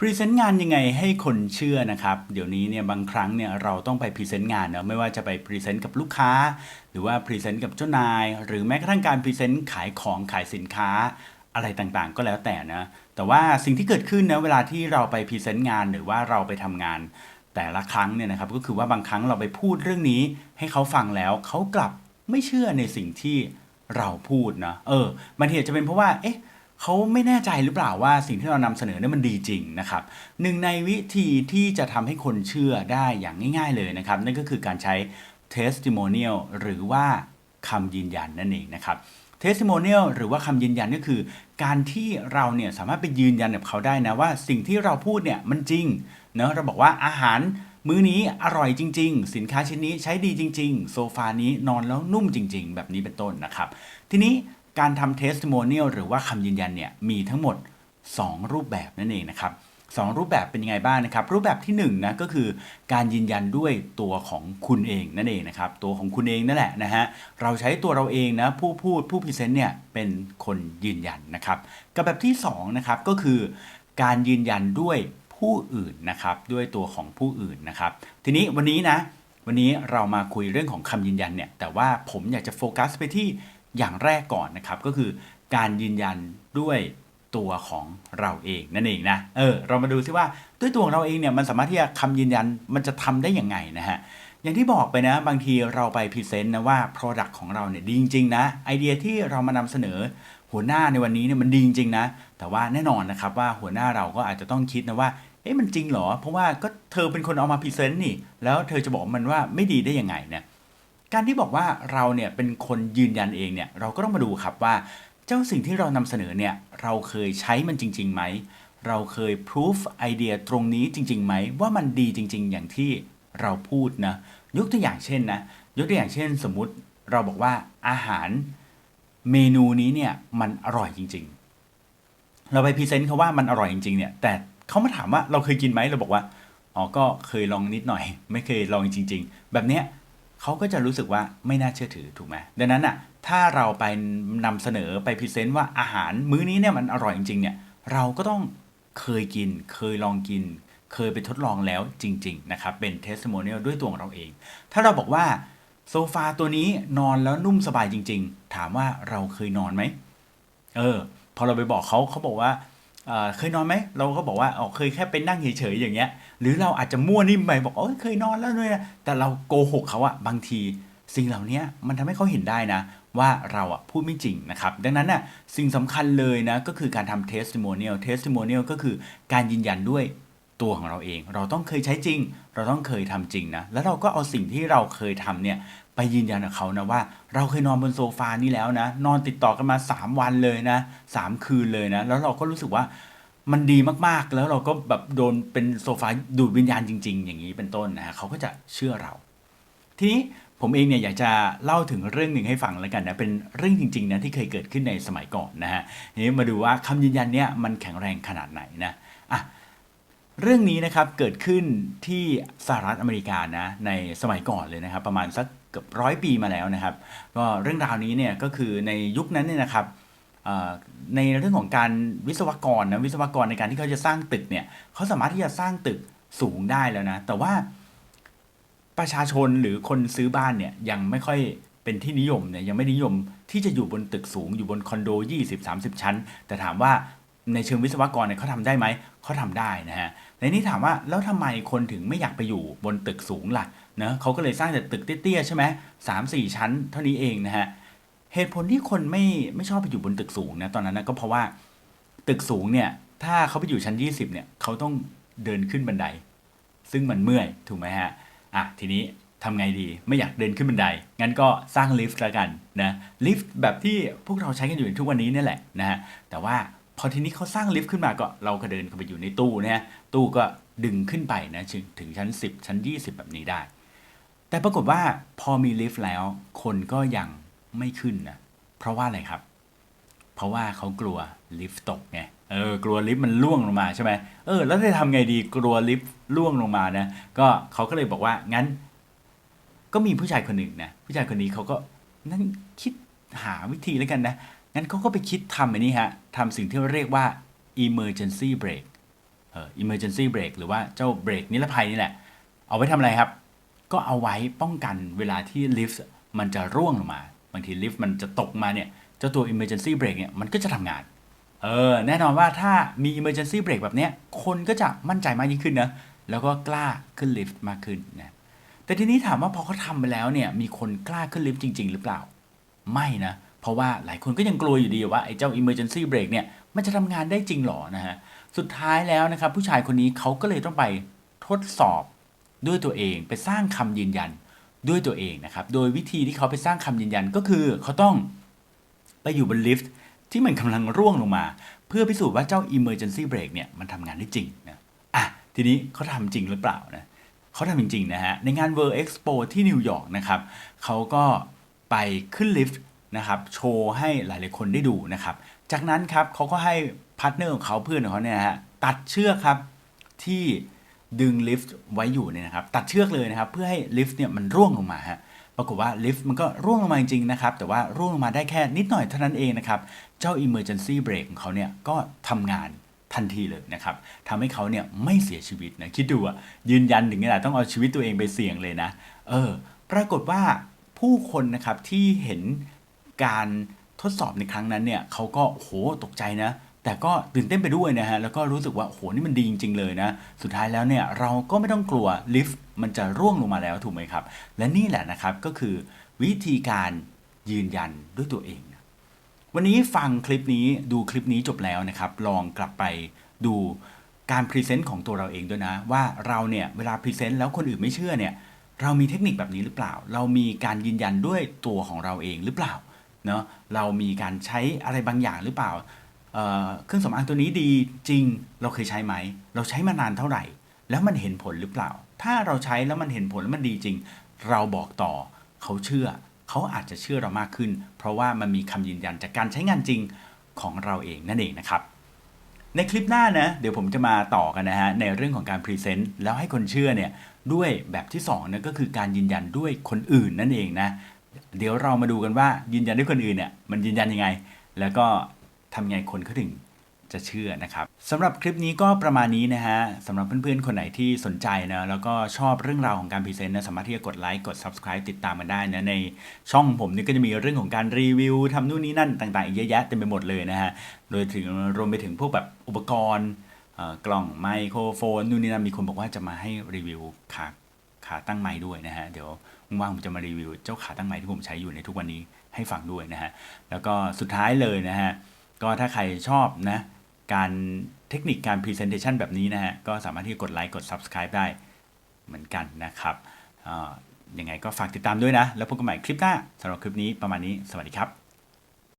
พรีเซนต์งานยังไงให้คนเชื่อนะครับ เดี๋ยวนี้เนี่ยบางครั้งเนี่ยเราต้องไปพรีเซนต์งานเนาะไม่ว่าจะไปพรีเซนต์กับลูกค้า หรือว่าพรีเซนต์กับเจ้านาย หรือแม้กระทั่งการพรีเซนต์ขายของขายสินค้า อะไรต่างๆ ก็แล้วแต่นะแต่ว่าสิ่งที่เกิดขึ้นนะเวลาที่เราไปพรีเซนต์งานหรือว่าเราไปทำงาน แต่ละครั้งเนี่ยนะครับก็คือว่าบางครั้งเราไปพูดเรื่องนี้ ให้เขาฟังแล้วเขากลับไม่เชื่อในสิ่งที่เราพูดนะเออบางทีอาจจะเป็นเพราะว่าเอ๊ะ เขาไม่แน่ใจหรือเปล่าว่าสิ่งที่เรานำเสนอเนี่ยมันดีจริงนะครับหนึ่งในวิธีที่จะทำให้คนเชื่อได้อย่างง่าย ๆ เลยนะครับ นั่นก็คือการใช้ testimonial หรือว่าคำยืนยันนั่นเองนะครับ testimonial หรือว่าคำยืนยันก็คือ การที่เราเนี่ยสามารถไปยืนยันกับเขาได้นะว่าสิ่งที่เราพูดเนี่ยมันจริงเนะเราบอกว่าอาหารมื้อนี้อร่อยจริง ๆ สินค้าชิ้นนี้ใช้ดีจริง ๆ โซฟานี้นอนแล้วนุ่มจริง ๆ แบบนี้เป็นต้นนะครับ ทีนี้ การทำ testimonial หรือว่าคำยืนยันเนี่ยมีทั้งหมด 2 รูปแบบนั่นเองนะครับสองรูปแบบเป็นยังไงบ้างนะครับ รูปแบบที่1นงนะก็คือการยืนยันด้วยตัวของคุณเองนั่นเองนะครับตัวของคุณเองนั่นแหละนะฮะเราใช้ตัวเราเองนะผู้พูดผู้พรีเซนต์เนี่ยเป็นคนยืนยันนะครับกับแบบที่2นะครับก็คือการยืนยันด้วยผู้อื่นนะครับด้วยตัวของผู้อื่นนะครับ ทีนี้วันนี้นะวันนี้เรามาคุยเรื่องของคำยืนยันเนี่ยแต่ว่าผมอยากจะโฟกัสไปที่ อย่างแรกก่อนนะครับก็คือการยืนยันด้วยตัวของเราเองนั่นเองนะเออเรามาดูซิว่าด้วยตัวของเราเองเนี่ยมันสามารถที่จะคำยืนยันมันจะทำได้อยังไงนะฮะอย่างที่บอกไปนะบางทีเราไปพรีเซนต์นะว่า Product ของเราเนี่ยดีจริงๆนะไอเดียที่เรามานำเสนอหัวหน้าในวันนี้เนี่ยมันดีจริงๆนะ แต่ว่าแน่นอนนะครับว่าหัวหน้าเราก็อาจจะต้องคิดนะว่าเอ๊ะมันจริงเหรอ เพราะว่าก็เธอเป็นคนเอามาพรีเซนต์นี่ แล้วเธอจะบอกมันว่าไม่ดีได้ยังไงเนี่ย การที่บอกว่าเราเนี่ยเป็นคนยืนยันเองเนี่ยเราก็ต้องมาดูครับว่า เจ้าสิ่งที่เรานำเสนอเนี่ยเราเคยใช้มันจริงๆไหมเราเคยพิสูจไอเดียตรงนี้จริงๆไหมว่ามันดีจริง ๆ อย่างที่เราพูดนะยกตัวอย่างเช่นนะยกตัวอย่างเช่น สมมุติเราบอกว่าอาหารเมนูนี้เนี่ยมันอร่อยจริง ๆ เราไปพรีเซนต์เขาว่ามันอร่อยจริงๆเนี่ยแต่เขามาถามว่าเราเคยกินไหมเราบอกว่าอ๋อก็เคยลองนิดหน่อย ไม่เคยลองจริง ๆ แบบเนี้ย เขาก็จะรู้สึกว่าไม่น่าเชื่อถือถูกไหมดังนั้นอะถ้าเราไปนำเสนอไปพรีเซนต์ว่าอาหารมื้อนี้เนี่ยมันอร่อยจริงๆเนี่ยเราก็ต้องเคยกิน เคยลองกิน เคยไปทดลองแล้วจริง ๆ นะครับ เป็นเทสโมเนียลด้วยตัวของเราเอง ถ้าเราบอกว่าโซฟาตัวนี้นอนแล้วนุ่มสบายจริง ๆ ถามว่าเราเคยนอนไหมเออ พอเราไปบอกเขาเขาบอกว่า เคยนอนไหมเราก็บอกว่าอ๋อเคยแค่ไปนั่งเฉยๆอย่างเงี้ย หรือเราอาจจะมั่วนิ่มไปบอกอ้ยเคยนอนแล้วด้วยนะแต่เราโกหกเขาอะบางทีสิ่งเหล่านี้มันทำให้เขาเห็นได้นะ ว่าเราอะพูดไม่จริงนะครับ ดังนั้นน่ะสิ่งสำคัญเลยนะ ก็คือการทำ testimonial testimonial ก็คือการยืนยันด้วยตัวของเราเอง เราต้องเคยใช้จริง เราต้องเคยทำจริงนะ แล้วเราก็เอาสิ่งที่เราเคยทำเนี่ย ไปยืนยันกับเขานะว่า เราเคยนอนบนโซฟานี้แล้วนะ นอนติดต่อกันมา 3 วันเลยนะ 3 คืนเลยนะ แล้วเราก็รู้สึกว่ามันดีมากๆ แล้วเราก็แบบโดนเป็นโซฟาดูดวิญญาณจริง ๆ อย่างนี้เป็นต้นนะฮะเขาก็จะเชื่อเรา ทีนี้ผมเองเนี่ยอยากจะเล่าถึงเรื่องหนึ่งให้ฟังแล้วกันนะเป็นเรื่องจริงๆนะที่เคยเกิดขึ้นในสมัยก่อนนะฮะนี้มาดูว่าคำยืนยันเนี่ยมันแข็งแรงขนาดไหนนะอะ เรื่องนี้นะครับเกิดขึ้นที่สหรัฐอเมริกานะในสมัยก่อนเลยนะครับ ประมาณสักเกือบร้อยปีมาแล้วนะครับก็เรื่องราวนี้เนี่ยก็คือในยุคนั้นเนี่ยนะครับในเรื่องของการวิศวกรนะวิศวกรในการที่เขาจะสร้างตึกเนี่ยเขาสามารถที่จะสร้างตึกสูงได้แล้วนะ แต่ว่าประชาชนหรือคนซื้อบ้านเนี่ยยังไม่ค่อยเป็นที่นิยมเนี่ยยังไม่นิยมที่จะอยู่บนตึกสูงอยู่บนคอนโด 20-30 ชั้น แต่ถามว่า ในเชิงวิศวกรเนี่ยเขาทำได้ไหมเขาทำได้นะฮะในนี้ถามว่าแล้วทำไมคนถึงไม่อยากไปอยู่บนตึกสูงล่ะเนะเขาก็เลยสร้างแต่ตึกเตี้ยๆใช่ไหมสามสี่ชั้นเท่านี้เองนะฮะเหตุผลที่คนไม่ไม่ชอบไปอยู่บนตึกสูงนะตอนนั้นนะก็เพราะว่าตึกสูงเนี่ยถ้าเขาไปอยู่ชั้น 20เนี่ยเขาต้องเดินขึ้นบันได ซึ่งมันเมื่อยถูกไหมฮะอะทีนี้ทำไงดีไม่อยากเดินขึ้นบันได งั้นก็สร้างลิฟต์ละกันนะลิฟต์แบบที่พวกเราใช้กันอยู่ทุกวันนี้นี่แหละนะฮะแต่ว่า พอทีนี้เขาสร้างลิฟต์ขึ้นมาก็เราก็เดินเข้าไปอยู่ในตู้นะตู้ก็ดึงขึ้นไปนะถึงชั้น 10 ชั้น 20 แบบนี้ได้ แต่ปรากฏว่าพอมีลิฟต์แล้ว คนก็ยังไม่ขึ้นนะเพราะว่าอะไรครับ เพราะว่าเขากลัวลิฟต์ตกไงเออกลัวลิฟต์มันล่วงลงมาใช่ไหมเออแล้วจะทำไงดีกลัวลิฟต์ล่วงลงมานะก็เขาก็เลยบอกว่างั้น ก็มีผู้ชายคนหนึ่งนะผู้ชายคนนี้เขาก็นั่นคิดหาวิธีแล้วกันนะ งั้นเขาก็ไปคิดทำอันนี้ฮะทำสิ่งที่เรียกว่า emergency brake เอเอ่อ emergency brake หรือว่าเจ้าเบรกนิรภัยนี่แหละ เอาไว้ทำอะไรครับ ก็เอาไว้ป้องกันเวลาที่ลิฟต์มันจะร่วงลงมา บางทีลิฟต์มันจะตกมาเนี่ย เจ้าตัว emergency brake เนี่ยมันก็จะทำงาน เออ แน่นอนว่าถ้ามี emergency brake แบบเนี้ย คนก็จะมั่นใจมากยิ่งขึ้นนะ แล้วก็กล้าขึ้นลิฟต์มากขึ้นนะแต่ทีนี้ถามว่าพอเขาทำไปแล้วเนี่ย มีคนกล้าขึ้นลิฟต์จริง ๆ หรือเปล่า ไม่นะเพราะว่าหลายคนก็ยังกลัวอยู่ดีว่าไอ้เจ้า emergency brake เนี่ยมันจะทำงานได้จริงหรอนะฮะสุดท้ายแล้วนะครับผู้ชายคนนี้เขาก็เลยต้องไปทดสอบด้วยตัวเองไปสร้างคำยืนยันด้วยตัวเองนะครับ โดยวิธีที่เขาไปสร้างคำยืนยันก็คือเขาต้องไปอยู่บนลิฟต์ที่มันกำลังร่วงลงมา เพื่อพิสูจน์ว่าเจ้า emergency brake เนี่ยมันทำงานได้จริงนะอะทีนี้เขาทำจริงหรือเปล่านะเขาทำจริงๆนะฮะในงาน World Expo ที่นิวยอร์กนะครับเขาก็ไปขึ้นลิฟต์ นะครับโชว์ให้หลายๆคนได้ดูนะครับ จากนั้นครับเขาก็ให้พาร์ทเนอร์ของเขาเพื่อนของเขาเนี่ยฮะตัดเชือกครับที่ดึงลิฟต์ไว้อยู่เนี่ยนะครับตัดเชือกเลยนะครับเพื่อให้ลิฟต์เนี่ยมันร่วงลงมาฮะปรากฏว่าลิฟต์มันก็ร่วงลงมาจริงๆนะครับแต่ว่าร่วงลงมาได้แค่นิดหน่อยเท่านั้นเองนะครับเจ้า emergency brake ของเขาเนี่ยก็ทำงานทันทีเลยนะครับทำให้เขาเนี่ยไม่เสียชีวิตนะคิดดูอะยืนยันถึงขนาดต้องเอาชีวิตตัวเองไปเสี่ยงเลยนะเออปรากฏว่าผู้คนนะครับที่เห็น การทดสอบในครั้งนั้นเนี่ยเขาก็โหตกใจนะ แต่ก็ตื่นเต้นไปด้วยนะฮะ แล้วก็รู้สึกว่าโหนี่มันดีจริง ๆ เลยนะ สุดท้ายแล้วเนี่ยเราก็ไม่ต้องกลัวลิฟต์มันจะร่วงลงมาแล้วถูกไหมครับ และนี่แหละนะครับก็คือวิธีการยืนยันด้วยตัวเองวันนี้ฟังคลิปนี้ดูคลิปนี้จบแล้วนะครับ ลองกลับไปดูการพรีเซนต์ของตัวเราเองด้วยนะ ว่าเราเนี่ยเวลาพรีเซนต์แล้วคนอื่นไม่เชื่อเนี่ยเรามีเทคนิคแบบนี้หรือเปล่า เรามีการยืนยันด้วยตัวของเราเองหรือเปล่า เนาะเรามีการใช้อะไรบางอย่างหรือเปล่าเเครื่องสำอางตัวนี้ดีจริงเราเคยใช้ไหม เราใช้มานานเท่าไหร่ แล้วมันเห็นผลหรือเปล่า ถ้าเราใช้แล้วมันเห็นผลแล้วมันดีจริง เราบอกต่อเขาเชื่อ เขาอาจจะเชื่อเรามากขึ้น เพราะว่ามันมีคำยืนยันจากการใช้งานจริงของเราเองนั่นเองนะครับในคลิปหน้านะเดี๋ยวผมจะมาต่อกันนะฮะในเรื่องของการพรีเซนต์แล้วให้คนเชื่อเนี่ยด้วยแบบที่2นะก็คือการยืนยันด้วยคนอื่นนั่นเองนะ เดี๋ยวเรามาดูกันว่ายืนยันด้วยคนอื่นเนี่ยมันยืนยันยังไง แล้วก็ทำยังไงคนเขาถึงจะเชื่อนะครับสำหรับคลิปนี้ก็ประมาณนี้นะฮะสำหรับเพื่อนๆ คนไหนที่สนใจนะแล้วก็ชอบเรื่องราวของการพรีเซนต์นะสามารถที่จะกดไลค์กด subscribe ติดตามกันได้นะในช่องผมนี่ก็จะมีเรื่องของการรีวิวทำนู่นนี่นั่นต่างๆอีกเยอะแยะเต็มไปหมดเลยนะฮะโดยถึงรวมไปถึงพวกแบบอุปกรณ์กล่องไมโครโฟนนู่นนี่นั่นมีคนบอกว่าจะมาให้รีวิวขาขาตั้งไม้ด้วยนะฮะเดี๋ยว ว่างผมจะมารีวิวเจ้าขาตั้งใหม่ที่ผมใช้อยู่ในทุกวันนี้ให้ฟังด้วยนะฮะ แล้วก็สุดท้ายเลยนะฮะ ก็ถ้าใครชอบนะการเทคนิคการพรีเซนเทชันแบบนี้นะฮะ ก็สามารถที่จะกดไลค์กด Subscribe ได้เหมือนกันนะครับเอ่อยังไงก็ฝากติดตามด้วยนะ แล้วพบกันใหม่คลิปหน้าสำหรับคลิปนี้ประมาณนี้สวัสดีครับ